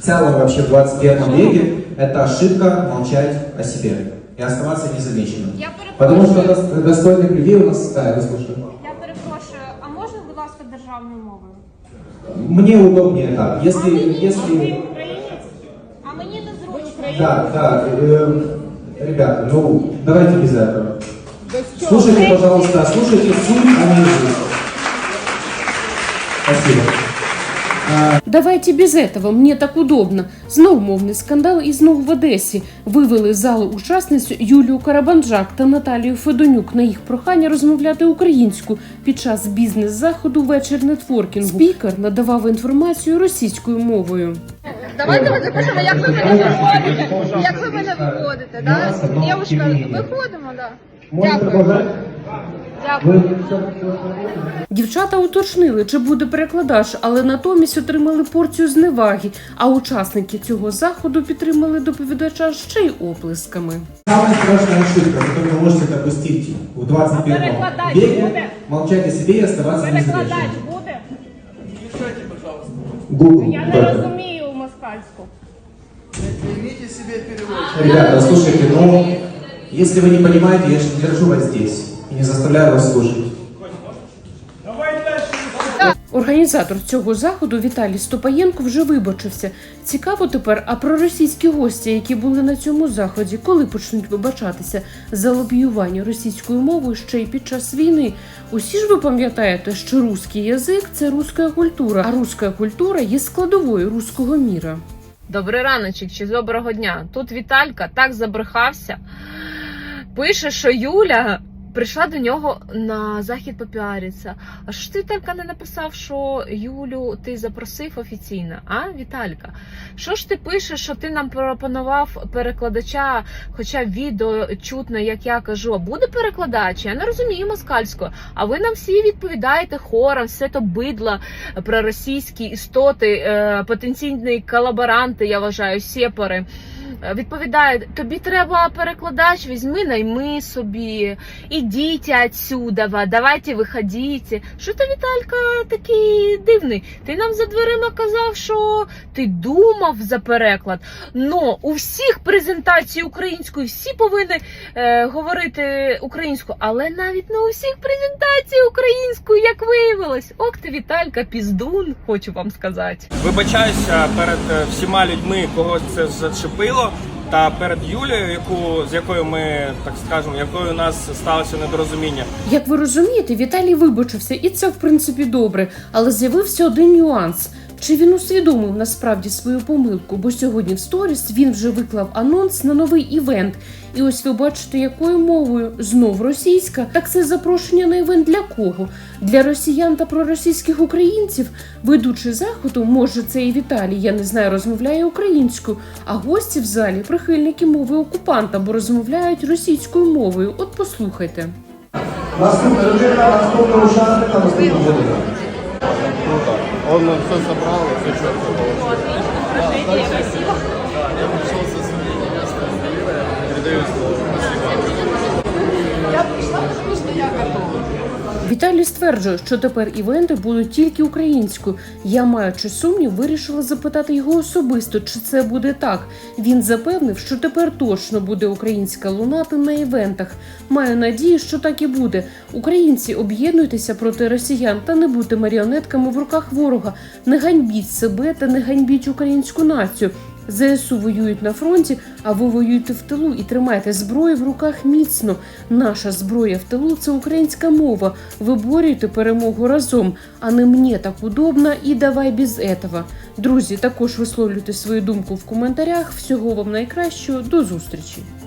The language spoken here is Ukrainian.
в целом вообще в 21 веке это ошибка молчать о себе и оставаться незамеченным. Я перепрошую. Потому что дос- достойных людей у нас, да, я вас слушаю. Я перепрошую, а можна, будь ласка, державною мовою? Мне удобнее так. Если, а мені, если... а ви українець? А мені незручно. Да, да, эм, ребята, ну, давайте без этого. Слушайте, пожалуйста, слушайте суть, а не язык. Давайте без этого, мне так удобно. Знов мовний скандал і знов в Одесі. Вивели з залу учасниць Юлію Карабанджак та Наталію Федонюк на їх прохання розмовляти українську під час бізнес-заходу вечір нетворкінгу. Спікер надавав інформацію російською мовою. Давайте ми запишемо, як ви мене виводите. Як ви мене виводите, да? Дівчинка, виходимо, да. Можно Дякую. продолжать? Дякую. Вы всё- Дівчата уточнили, чи буде перекладач, але натомість отримали порцію зневаги. А учасники цього заходу підтримали доповідача ще й оплесками. Самая страшная ошибка, которую вы можете допустить в 21 Перекладач веке, будет? молчать о себе и оставаться Перекладач незамеченным. буде? Google. Я не только. розумію москальську. Примите себе переводчик. Ребята, слушайте, ну, если вы не понимаете, я же не держу вас здесь и не заставляю вас слушать. Організатор цього заходу Віталій Стопаєнко вже вибачився. Цікаво тепер, а про російські гості, які були на цьому заході, коли почнуть вибачатися за лобіювання російською мовою ще й під час війни. Усі ж ви пам'ятаєте, що руський язик це руська культура, а руська культура є складовою руського міра. Добрий раночок чи доброго дня. Тут Віталька так забрехався. Пише, що Юля прийшла до нього на захід попіаритися. А що ти Віталька не написав, що Юлю ти запросив офіційно? А, Віталька? Що ж ти пишеш, що ти нам пропонував перекладача, хоча відео чутно, як я кажу, а буде перекладач? Я не розумію москальською. А ви нам всі відповідаєте хором, все то бидла проросійські істоти, е, потенційні колаборанти, я вважаю, сепари. Е, Відповідає, тобі треба перекладач, візьми, найми собі, ідіть отсюда, давайте виходіть. Що ти, Віталька, такий дивний? Ти нам за дверима казав, що ти думав за переклад. Но у всіх презентацій українською всі повинні е, говорити українською, але навіть не у всіх презентацій українською, як виявилось. Ох ти, Віталька, піздун, хочу вам сказати. Вибачаюся перед е, всіма людьми, кого це зачепило, та перед Юлією, яку з якою ми так скажемо, якою у нас сталося недорозуміння. Як ви розумієте, Віталій вибачився, і це в принципі добре. Але з'явився один нюанс. Чи він усвідомив насправді свою помилку? Бо сьогодні в сторіс він вже виклав анонс на новий івент. І ось ви бачите, якою мовою знов російська. Так це запрошення на івент для кого? Для росіян та проросійських українців. Ведучий заходу, може, це і Віталій, я не знаю, розмовляє українською. А гості в залі прихильники мови окупанта, бо розмовляють російською мовою. От послухайте. Наступная рубрика, наступная участник, наступная рубрика. Он все собрал, все четко было. Да, я пришел со Віталій стверджує, що тепер івенти будуть тільки українською. Я, маючи сумнів, вирішила запитати його особисто, чи це буде так. Він запевнив, що тепер точно буде українська лунати на івентах. Маю надію, що так і буде. Українці, об'єднуйтеся проти росіян та не будьте маріонетками в руках ворога. Не ганьбіть себе та не ганьбіть українську націю. ЗСУ воюють на фронті, а ви воюєте в тилу і тримайте зброю в руках міцно. Наша зброя в тилу це українська мова. Виборюйте перемогу разом, а не мені так удобно і давай без этого. Друзі, також висловлюйте свою думку в коментарях. Всього вам найкращого. До зустрічі!